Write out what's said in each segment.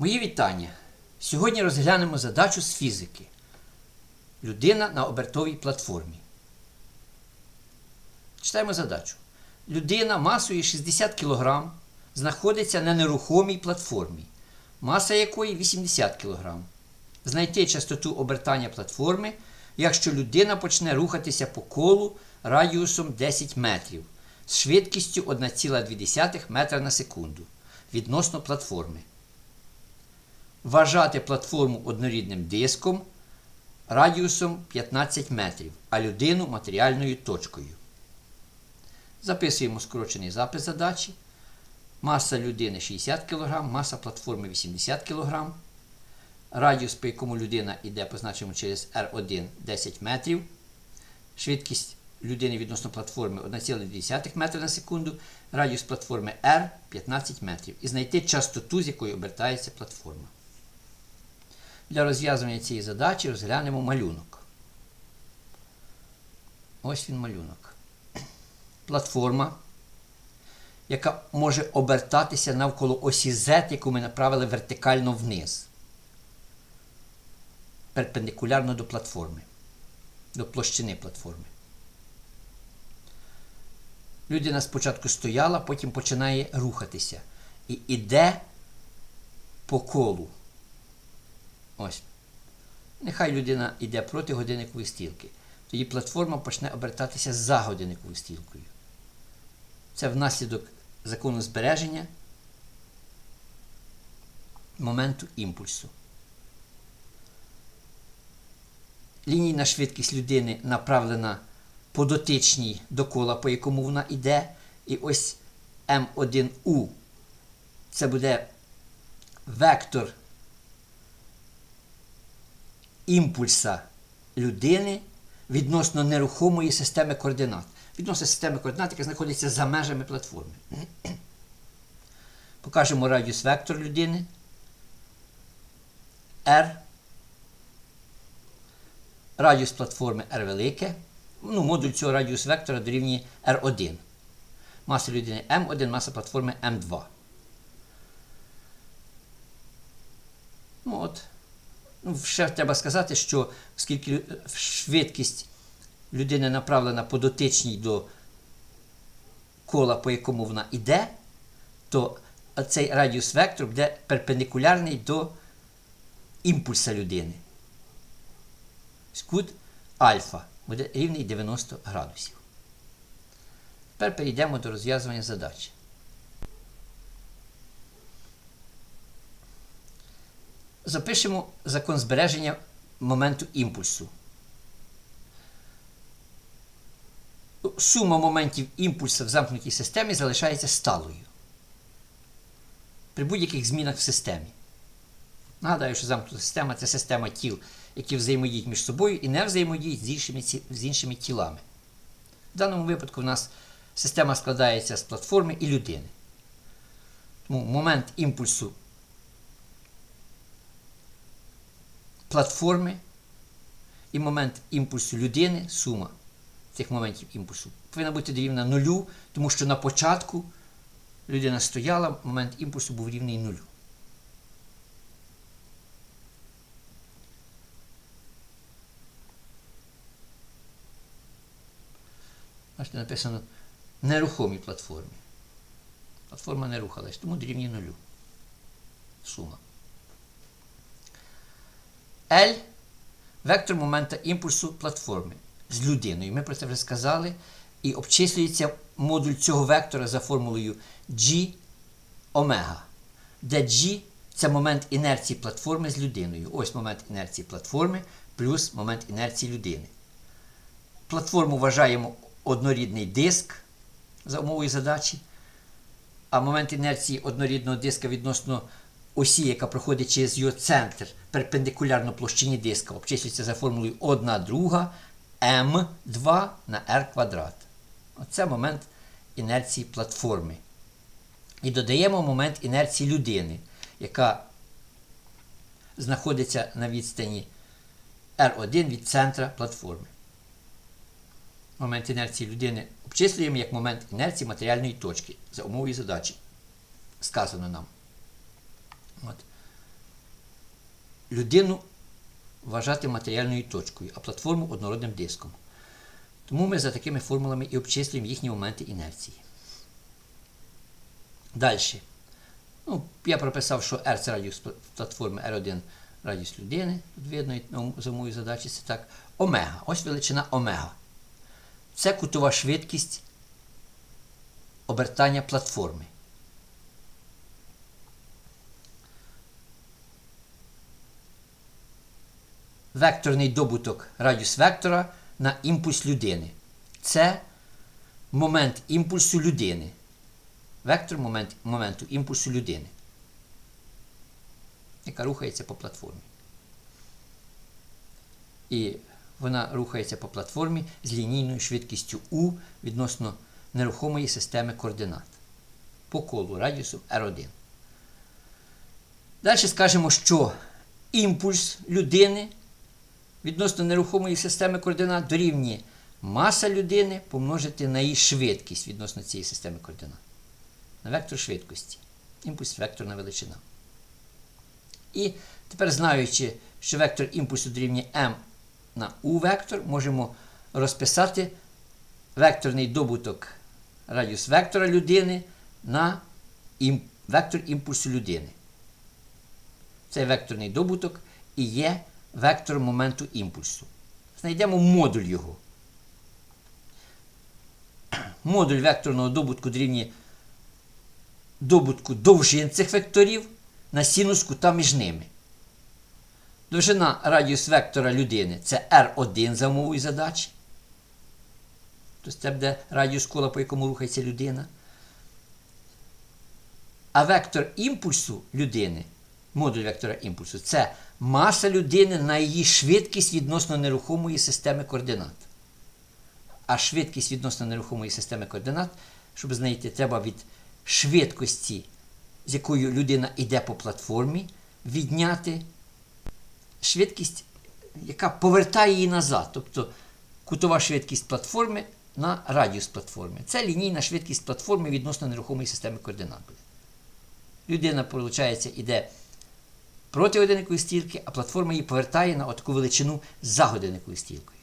Мої вітання. Сьогодні розглянемо задачу з фізики. Людина на обертовій платформі. Читаємо задачу. Людина масою 60 кг знаходиться на нерухомій платформі, маса якої 80 кг. Знайти частоту обертання платформи, якщо людина почне рухатися по колу радіусом 10 метрів з швидкістю 1,2 метра на секунду відносно платформи. Вважати платформу однорідним диском радіусом 15 метрів, а людину матеріальною точкою. Записуємо скорочений запис задачі. Маса людини 60 кг, маса платформи 80 кг. Радіус, по якому людина йде, позначимо через R1 10 метрів. Швидкість людини відносно платформи 1,2 метра на секунду. Радіус платформи R 15 метрів. І знайти частоту, з якою обертається платформа. Для розв'язування цієї задачі розглянемо малюнок. Ось він малюнок. Платформа, яка може обертатися навколо осі Z, яку ми направили вертикально вниз. Перпендикулярно до платформи, до площини платформи. Людина спочатку стояла, потім починає рухатися. І йде по колу. Ось. Нехай людина йде проти годинникової стрілки. Тоді платформа почне обертатися за годинниковою стрілкою. Це внаслідок закону збереження моменту імпульсу. Лінійна швидкість людини направлена по дотичній до кола, по якому вона йде. І ось М1У. Це буде вектор імпульса людини відносно нерухомої системи координат. Відносно системи координат, яка знаходиться за межами платформи. Покажемо радіус вектор людини. R. Радіус платформи R велике. Ну, модуль цього радіус вектора дорівнює R1. Маса людини M1, маса платформи M2. Ну от. Ну, ще треба сказати, що оскільки швидкість людини направлена по дотичній до кола, по якому вона йде, то цей радіус вектор буде перпендикулярний до імпульса людини. Кут альфа буде рівний 90 градусів. Тепер перейдемо до розв'язування задачі. Запишемо закон збереження моменту імпульсу. Сума моментів імпульсу в замкнутій системі залишається сталою при будь-яких змінах в системі. Нагадаю, що замкнута система це система тіл, які взаємодіють між собою і не взаємодіють з іншими, з іншими тілами. В даному випадку в нас система складається з платформи і людини. Тому момент імпульсу платформи і момент імпульсу людини, сума цих моментів імпульсу, повинна бути рівна нулю, тому що на початку людина стояла, момент імпульсу був рівний нулю. Бачите, написано нерухомій платформі. Платформа не рухалась, тому дорівнює нулю. Сума. L вектор момента імпульсу платформи з людиною. Ми про це вже сказали. І обчислюється модуль цього вектора за формулою G омега, де G це момент інерції платформи з людиною. Ось момент інерції платформи плюс момент інерції людини. Платформу вважаємо однорідний диск за умовою задачі, а момент інерції однорідного диска відносно осі, яка проходить через його центр перпендикулярно площині диска, обчислюється за формулою 1 друга М2 на R квадрат. Оце момент інерції платформи. І додаємо момент інерції людини, яка знаходиться на відстані R1 від центра платформи. Момент інерції людини обчислюємо як момент інерції матеріальної точки за умовою задачі. Сказано нам. От. людину вважати матеріальною точкою, а платформу однородним диском. Тому ми за такими формулами і обчислюємо їхні моменти інерції. Далі. Ну, я прописав, що R це радіус платформи, R1 радіус людини. Тут видно ну, за моєю задачі це так. Омега. Ось величина омега. Це кутова швидкість обертання платформи. Векторний добуток радіус вектора на імпульс людини. Це момент імпульсу людини. Вектор момент, моменту імпульсу людини, яка рухається по платформі. І вона рухається по платформі з лінійною швидкістю U відносно нерухомої системи координат по колу радіусом R1. Далі скажемо, що імпульс людини відносно нерухомої системи координат дорівнює маса людини помножити на її швидкість відносно цієї системи координат. На вектор швидкості. Імпульс векторна величина. І тепер, знаючи, що вектор імпульсу дорівнює m на u вектор, можемо розписати векторний добуток радіус вектора людини на ім... вектор імпульсу людини. Цей векторний добуток і є вектор моменту імпульсу. Знайдемо модуль його. Модуль векторного добутку дорівнює добутку довжин цих векторів на синус кута між ними. Довжина радіус вектора людини це R1 за умовою задачі. Тобто це буде радіус кола, по якому рухається людина. А вектор імпульсу людини, модуль вектора імпульсу, це маса людини на її швидкість відносно нерухомої системи координат. А швидкість відносно нерухомої системи координат, щоб знайти, треба від швидкості, з якою людина йде по платформі, відняти швидкість, яка повертає її назад. Тобто кутова швидкість платформи на радіус платформи. Це лінійна швидкість платформи відносно нерухомої системи координат. Людина, виходить, йде проти годинникової стрілки, а платформа її повертає на таку величину за годинниковою стрілкою.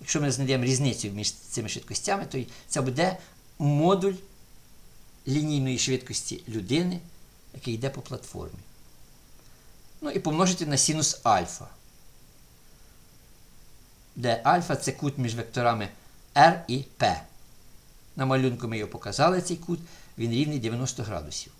Якщо ми знайдемо різницю між цими швидкостями, то це буде модуль лінійної швидкості людини, який йде по платформі. Ну і помножити на синус альфа, де альфа це кут між векторами R і P. На малюнку ми його показали, цей кут, він рівний 90 градусів.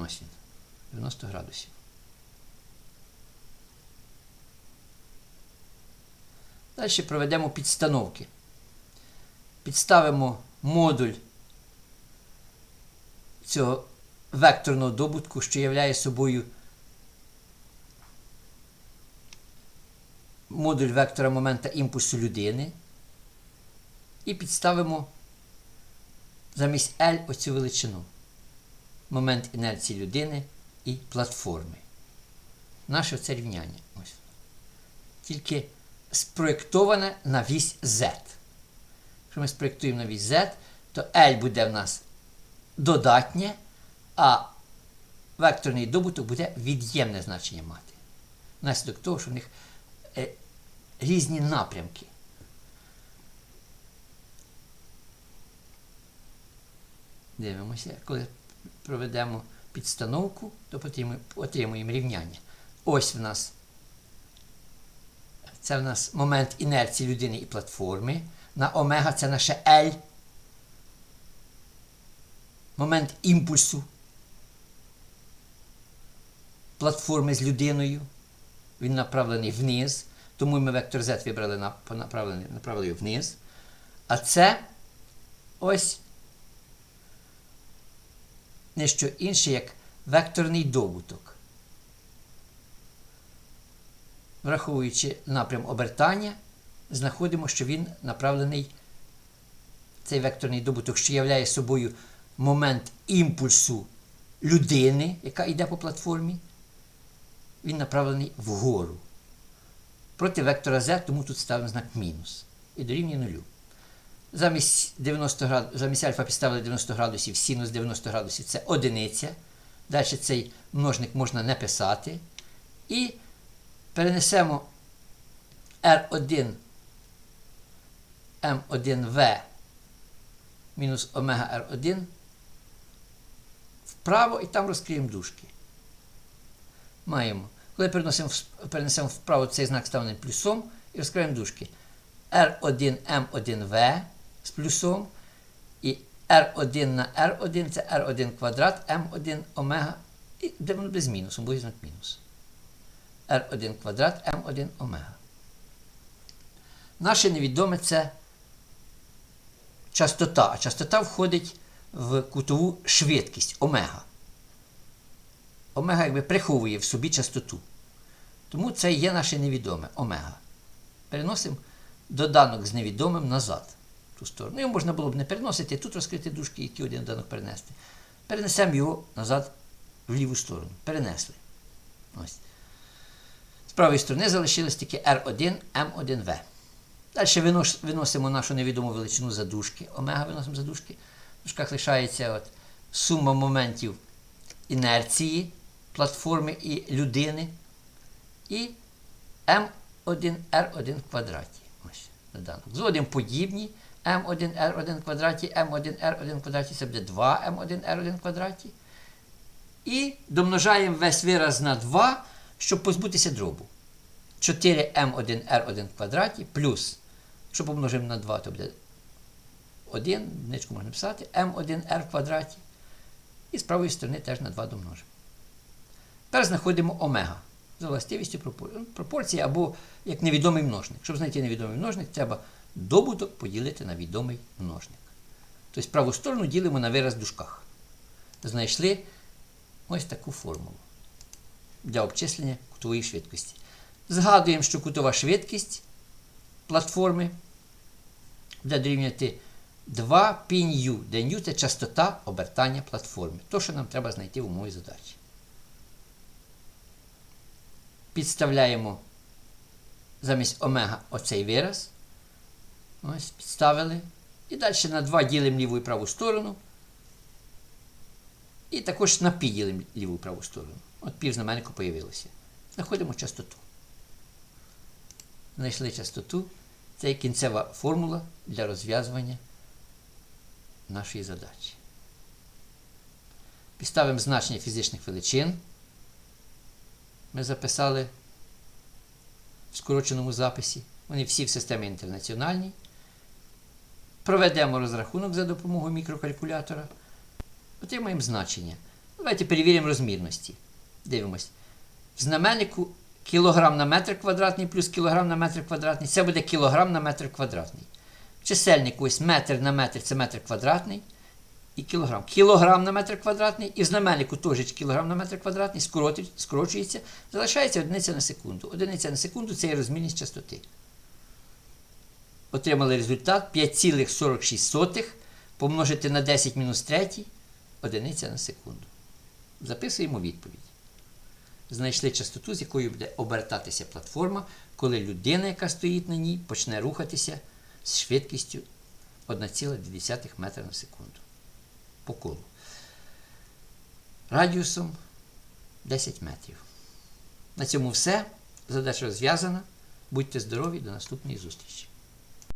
Ось він. 90 градусів. Далі проведемо підстановки. Підставимо модуль цього векторного добутку, що являє собою модуль вектора момента імпульсу людини. І підставимо замість L оцю величину. Момент інерції людини і платформи. Наше це рівняння. Тільки спроєктоване на вісь Z. Якщо ми спроєктуємо на вісь Z, то L буде в нас додатнє, а векторний добуток буде від'ємне значення мати. Внаслідок того, що в них е, різні напрямки. Дивимося, коли проведемо підстановку, то отримуємо рівняння. Ось в нас це в нас момент інерції людини і платформи. На омега це наше L. Момент імпульсу платформи з людиною. Він направлений вниз. Тому ми вектор Z вибрали направлений, направили вниз. А це ось не що інше, як векторний добуток. Враховуючи напрям обертання, знаходимо, що він направлений, цей векторний добуток, що являє собою момент імпульсу людини, яка йде по платформі, він направлений вгору. Проти вектора Z, тому тут ставимо знак мінус. І дорівнює нулю. Замість 90 град... замість альфа підставили 90 градусів, синус 90 градусів це одиниця. Далі цей множник можна не писати. І перенесемо R1 M1V мінус омега R1 вправо і там розкриємо дужки. Маємо. Коли перенесемо вправо цей знак ставимо плюсом і розкриємо дужки. R1M1V з плюсом і R1 на R1 це R1 квадрат, M1 омега і де воно без мінусу, буде знак мінус. R1 квадрат, M1 омега. Наше невідоме це частота. А частота входить в кутову швидкість омега. Омега якби приховує в собі частоту. Тому це є наше невідоме омега. Переносимо доданок з невідомим назад. Ту сторону. Його можна було б не переносити, тут розкрити дужки, які один доданок перенести. Перенесемо його назад в ліву сторону. Перенесли. Ось. З правої сторони залишилось тільки R1, M1V. Далі виносимо нашу невідому величину за дужки. Омега виносимо за дужки. В дужках лишається от сума моментів інерції платформи і людини. І М1 R1 в квадраті. Ось доданок. Зводимо подібні. М1 R1 в квадраті, М1 R1 в квадраті це буде 2 М1 R1 в квадраті. І домножаємо весь вираз на 2, щоб позбутися дробу. 4m1r1 в квадраті плюс, якщо помножимо на 2, то буде 1, одиничку можна писати, m1r в квадраті. І з правої сторони теж на 2 домножимо. Тепер знаходимо омега за властивістю пропорції або як невідомий множник. Щоб знайти невідомий множник, треба добуток поділити на відомий множник. Тобто праву сторону ділимо на вираз в дужках. Знайшли ось таку формулу для обчислення кутової швидкості. Згадуємо, що кутова швидкість платформи буде дорівнювати 2 π де ню це частота обертання платформи. То, що нам треба знайти в умові задачі. Підставляємо замість омега оцей вираз. Ось, підставили. І далі на 2 ділимо ліву і праву сторону. І також на пі ліву і праву сторону. От пів знаменнику появилося. Знаходимо частоту. Знайшли частоту. Це є кінцева формула для розв'язування нашої задачі. Підставимо значення фізичних величин. Ми записали в скороченому записі. Вони всі в системі інтернаціональній. Проведемо розрахунок за допомогою мікрокалькулятора. Отримаємо значення. Давайте перевіримо розмірності. Дивимось. В знаменнику кілограм на метр квадратний плюс кілограм на метр квадратний. Це буде кілограм на метр квадратний. В чисельнику ось метр на метр це метр квадратний. І кілограм. Кілограм на метр квадратний. І в знаменнику теж кілограм на метр квадратний скорочується. Залишається одиниця на секунду. Одиниця на секунду це є розмірність частоти. Отримали результат 5,46 помножити на 10 мінус 3 одиниця на секунду. Записуємо відповідь. Знайшли частоту, з якою буде обертатися платформа, коли людина, яка стоїть на ній, почне рухатися з швидкістю 1,2 метра на секунду. По колу. Радіусом 10 метрів. На цьому все. Задача розв'язана. Будьте здорові, до наступної зустрічі.